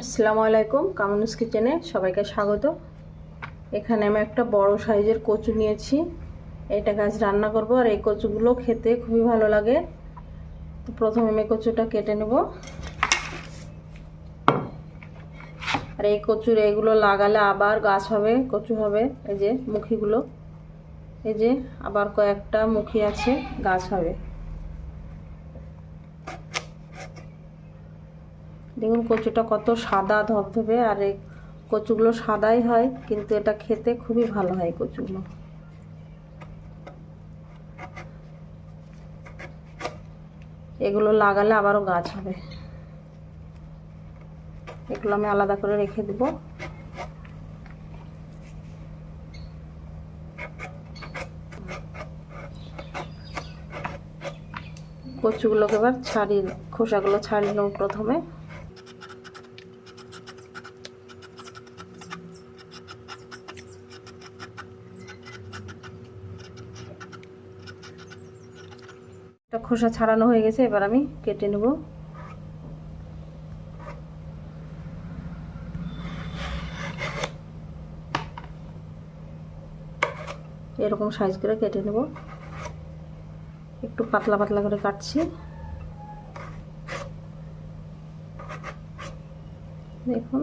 আসসালামু আলাইকুম কামনুস কিচেনে সবাইকে স্বাগত। এখানে আমি একটা বড় সাইজের কচু নিয়েছি। এটা গাছ রান্না করব আর এই কচুগুলো খেতে খুবই ভালো লাগে। তো প্রথমে আমি কচুটা কেটে নেব। আর এই কচুর এগুলো লাগালে আবার গাছ হবে, কচু হবে, এই যে মুখিগুলো। এই যে আবার কয়েকটা মুখী আছে, গাছ হবে। দেখুন কচুটা কত সাদা ধবধবে, আর এই কচুগুলো সাদাই হয়, কিন্তু এটা খেতে খুবই ভালো হয় কচুগুলো। এগুলো লাগালে আবারও গাছ হবে। এগুলো আমি আলাদা করে রেখে দেব। কচুগুলোকে এবার ছাড়িয়ে, খোসাগুলো ছাড়িয়ে নেব প্রথমে। একটা খোসা ছাড়ানো হয়ে গেছে, এবার আমি কেটে নেব। এরকম সাইজ করে কেটে নেব। একটু পাতলা পাতলা করে কাটছি। দেখুন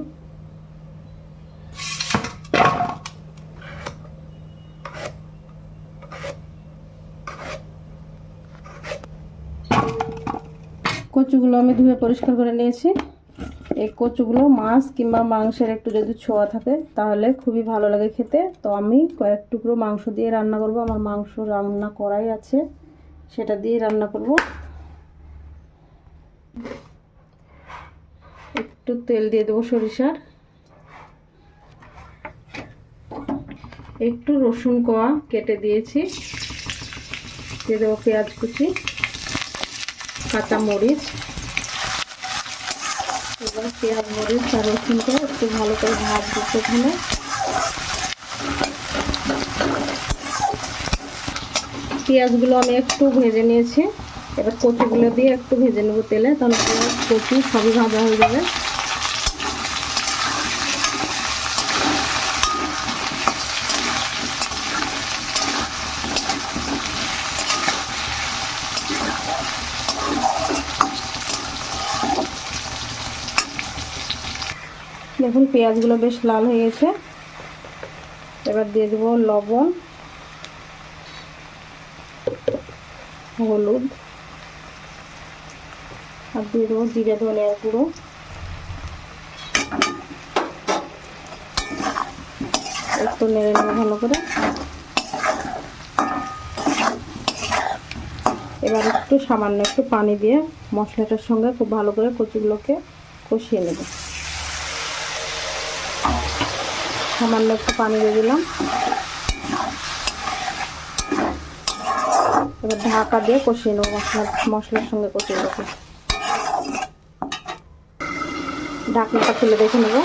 কচুগুলো আমি ধুয়ে পরিষ্কার করে নিয়েছি। এই কচুগুলো মাছ কিংবা মাংসের একটু যদি ছোঁয়া থাকে, তাহলে খুবই ভালো লাগে খেতে। তো আমি কয়েক টুকরো মাংস দিয়ে রান্না করব। আমার মাংস রান্না করাই আছে, সেটা দিয়ে রান্না করব। একটু তেল দিয়ে দেবো সরিষার। একটু রসুন কোয়া কেটে দিয়েছি। দিয়ে দেবো পেঁয়াজ কুচি। কাঁচা মরিচ, এবার পেঁয়াজ মরিচ আর রসুনটা একটু ভালো করে ভাত ভাজবো প্রথমে পেঁয়াজগুলো আমি একটু ভেজে নিয়েছি। এবার কচুগুলো দিয়ে একটু ভেজে নেব তেলে, তাহলে পেঁয়াজ, কচু সবই ভাজা হয়ে যাবে। দেখুন, পেঁয়াজগুলো বেশ লাল হয়ে গেছে। এবার দিয়ে দেবো লবণ, হলুদ, আর দিয়ে দেবো জিরে ধনিয়ার গুঁড়ো। একটু নেড়ে নেব ভালো করে। এবার একটু সামান্য একটু পানি দিয়ে মশলাটার সঙ্গে খুব ভালো করে কচুগুলোকে কষিয়ে নেব। সামান্য একটু পানি দিয়ে দিলাম। এবার ঢাকা দিয়ে কষিয়ে নেব, মশলা মশলার সঙ্গে কষিয়ে নেব। ঢাকনাটা খুলে দেখে নেব।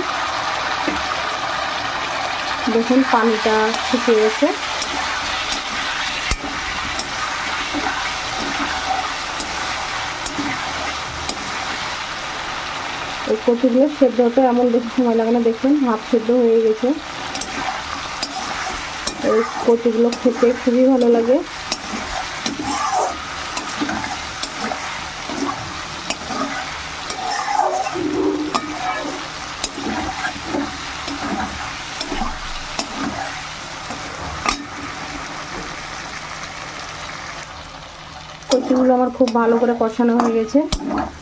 দেখুন পানিটা শুকিয়ে গেছে এই কচুগুলো সেদ্ধ হতে এমন বেশি সময় লাগে না, দেখবেন হাফ সেদ্ধ হয়ে গেছে। এই কচুগুলো খেতে খুবই ভালো লাগে। কচুগুলো আমার খুব ভালো করে কষানো হয়ে গেছে।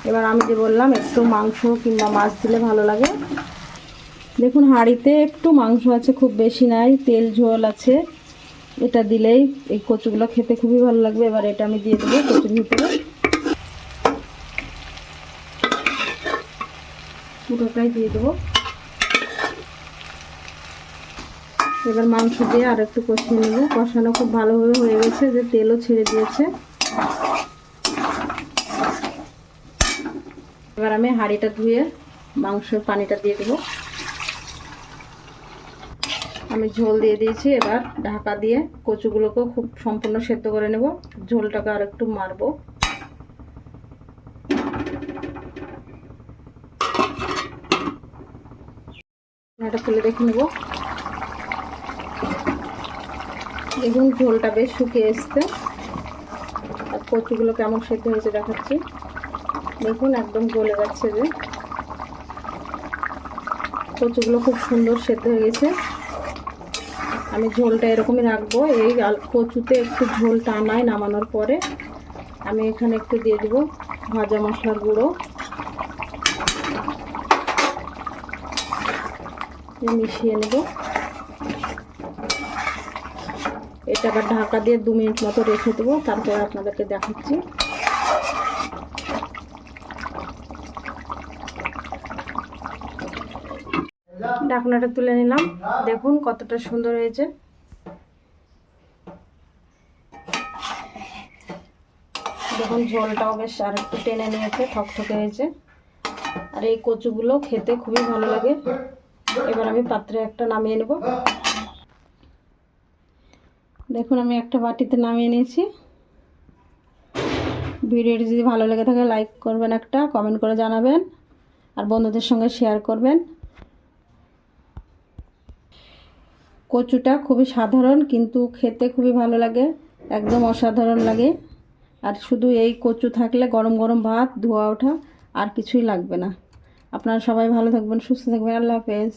এবার আমি যে বললাম, একটু মাংস কিংবা মাছ দিলে ভালো লাগে। দেখুন, হাঁড়িতে একটু মাংস আছে, খুব বেশি নাই, তেল ঝোল আছে। এটা দিলেই এই কচুগুলো খেতে খুবই ভালো লাগবে। এবার এটা আমি দিয়ে দেবো কচুর ভিতরে। পুরোটাই দিয়ে দেবো। এবার মাংস দিয়ে আর একটু কষিয়ে নেব। কষানো খুব ভালোভাবে হয়ে গেছে, যে তেলও ছেড়ে দিয়েছে। এবার আমি হাঁড়িটা ধুয়ে মাংসের পানিটা দিয়ে দেবো। আমি ঝোল দিয়ে দিয়েছি, এবার ঢাকা দিয়ে কচুগুলোকেও খুব সম্পূর্ণ সেদ্ধ করে নেব। ঝোলটাকে আর একটু মারবো। এটা তুলে দেখে নেব। দেখুন, ঝোলটা বেশ শুকিয়ে এসছে। কচুগুলো কেমন সেদ্ধ হয়েছে দেখাচ্ছি। দেখুন, একদম গলে যাচ্ছে যে। কচুগুলো খুব সুন্দর সেদ্ধ হয়ে গেছে। আমি ঝোলটা এরকমই রাখব। এই কচুতে একটু ঝোল টানায় নামানোর পরে আমি এখানে একটু দিয়ে দেবো ভাজা মশলার গুঁড়ো। মিশিয়ে নেব। এটা আবার ঢাকা দিয়ে দু মিনিট মতো রেখে দেবো, তারপর আপনাদেরকে দেখাচ্ছি। ঢাকনাটা তুলে নিলাম, দেখুন কতটা সুন্দর হয়েছে। দেখুন ঝোলটাও বেশ আর একটু টেনে নিয়েছে থকথকে হয়েছে। আর এই কচুগুলো খেতে খুবই ভালো লাগে। এবার আমি পাত্রে একটা নামিয়ে নেব। দেখুন, আমি একটা বাটিতে নামিয়ে নিয়েছি। ভিডিওটি যদি ভালো লেগে থাকে, লাইক করবেন একটা, কমেন্ট করে জানাবেন, আর বন্ধুদের সঙ্গে শেয়ার করবেন। কচুটা খুবই সাধারণ, কিন্তু খেতে খুবই ভালো লাগে, একদম অসাধারণ লাগে। আর শুধু এই কচু থাকলে গরম গরম ভাত, ধোয়া ওঠা আর কিছুই লাগবে না। আপনারা সবাই ভালো থাকবেন, সুস্থ থাকবেন, আল্লাহ হাফেজ।